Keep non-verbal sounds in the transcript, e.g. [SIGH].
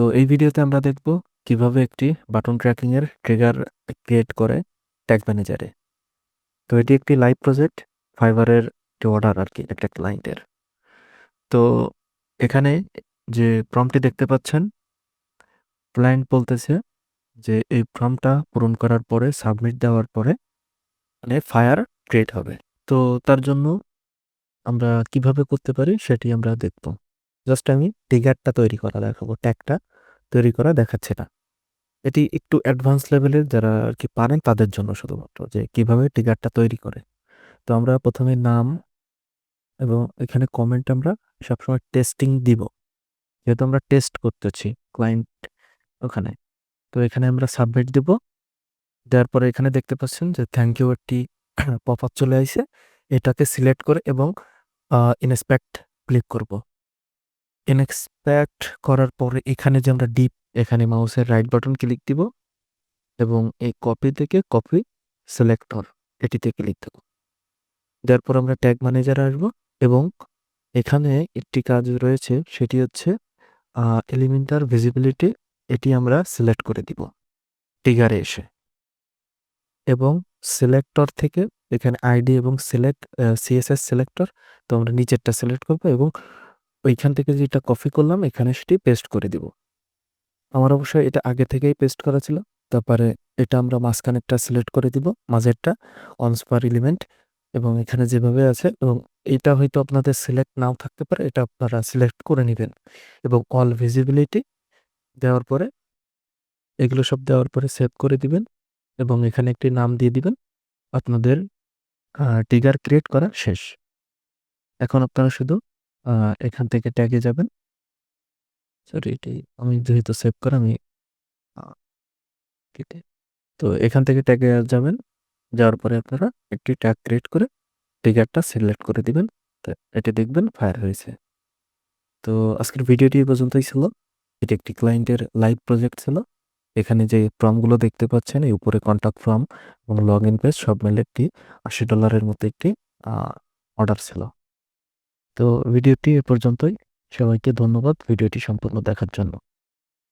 তো এই ভিডিওতে আমরা দেখব কীভাবে একটি বাটন ট্র্যাকিং এর ট্রিগার ক্রিয়েট করে ট্যাগ ম্যানেজারে তো এটি একটি লাইভ প্রজেক্ট ফাইবারের একটি অর্ডার আর কি, একটা ক্লায়েন্টের তো এখানে যে প্রম্পটি দেখতে পাচ্ছেন ক্লায়েন্ট বলতেছে যে এই ফর্মটা পূরণ করার পরে সাবমিট দেওয়ার পরে মানে ফায়ার ক্রিয়েট হবে। তো তার জন্য আমরা কীভাবে করতে পারি সেটি আমরা দেখব। জাস্ট আমি ট্রিগারটা তৈরি করা দেখাবো ট্যাগটা তৈরি করা দেখাচ্ছে না। এটি একটু অ্যাডভান্স লেভেলের যারা আর কি পারেন তাদের জন্য শুধুমাত্র যে কীভাবে ট্রিগারটা তৈরি করে। তো আমরা প্রথমে নাম এবং এখানে কমেন্ট আমরা সবসময় টেস্টিং দিব। যেহেতু আমরা টেস্ট করতেছি ক্লায়েন্ট ওখানে। তো এখানে আমরা সাবমিট দিব। দেওয়ার পরে এখানে দেখতে পাচ্ছেন যে থ্যাংক ইউ একটি [COUGHS] পপ আপ চলে আসে এটাকে সিলেক্ট করে এবং ইনস্পেক্ট ক্লিক করব। ইনস্পেক্ট করার পরে এখানে যে আমরা ডিপ এখানে মাউসের রাইট বাটন ক্লিক দিব এবং এই কপি থেকে কপি সিলেক্টর এটিতে ক্লিক দেব। দেওয়ার পর আমরা ট্যাগ ম্যানেজারে আসব এবং এখানে একটি কাজ রয়েছে, সেটি হচ্ছে এলিমেন্টার ভিজিবিলিটি এটি আমরা সিলেক্ট করে দিব টিগারে এসে। এবং সিলেক্টর থেকে এখানে আইডি এবং সিলেক্ট সিএসএস সিলেক্টর তো আমরা নিচেরটা সিলেক্ট করব এবং ওইখান থেকে যেটা কপি করলাম, এখানে সেটি পেস্ট করে দিব। আমার অবশ্যই এটা আগে থেকেই পেস্ট করা ছিল। তারপরে এটা আমরা মাঝখানেরটা সিলেক্ট করে দিব, মাঝেরটা অনস্পার এলিমেন্ট এবং এখানে যেভাবে আছে, এবং এটা হয়তো আপনাদের সিলেক্ট নাও থাকতে পারে, এটা আপনারা সিলেক্ট করে নেবেন। এবং অল ভিজিবিলিটি দেওয়ার পরে, এগুলো সব দেওয়ার পরে সেভ করে দিবেন, এবং এখানে একটি নাম দিয়ে দিবেন, আপনাদের টিগার ক্রিয়েট করা শেষ। এখন আপনারা শুধু এখান থেকে ট্যাগে যাবেন। সরি এটি আমি যেহেতু সেভ করা, আমি তো এখান থেকে ট্যাগে যাবেন। যাওয়ার পরে আপনারা একটি ট্যাগ ক্রিয়েট করে ট্রিগারটা সিলেক্ট করে দিবেন। তো এটি দেখবেন ফায়ার হয়েছে। তো আজকের ভিডিওটি পর্যন্তই ছিল। এটি একটি ক্লায়েন্টের লাইভ প্রজেক্ট ছিল। এখানে যে ফর্মগুলো দেখতে পাচ্ছেন, এই উপরে কন্ট্যাক্ট ফর্ম এবং লগ ইন পেজ সব মিলে একটি আশি ডলারের মতো একটি অর্ডার ছিল। তো ভিডিওটি এ পর্যন্তই। সবাইকে ধন্যবাদ ভিডিওটি সম্পূর্ণ দেখার জন্য।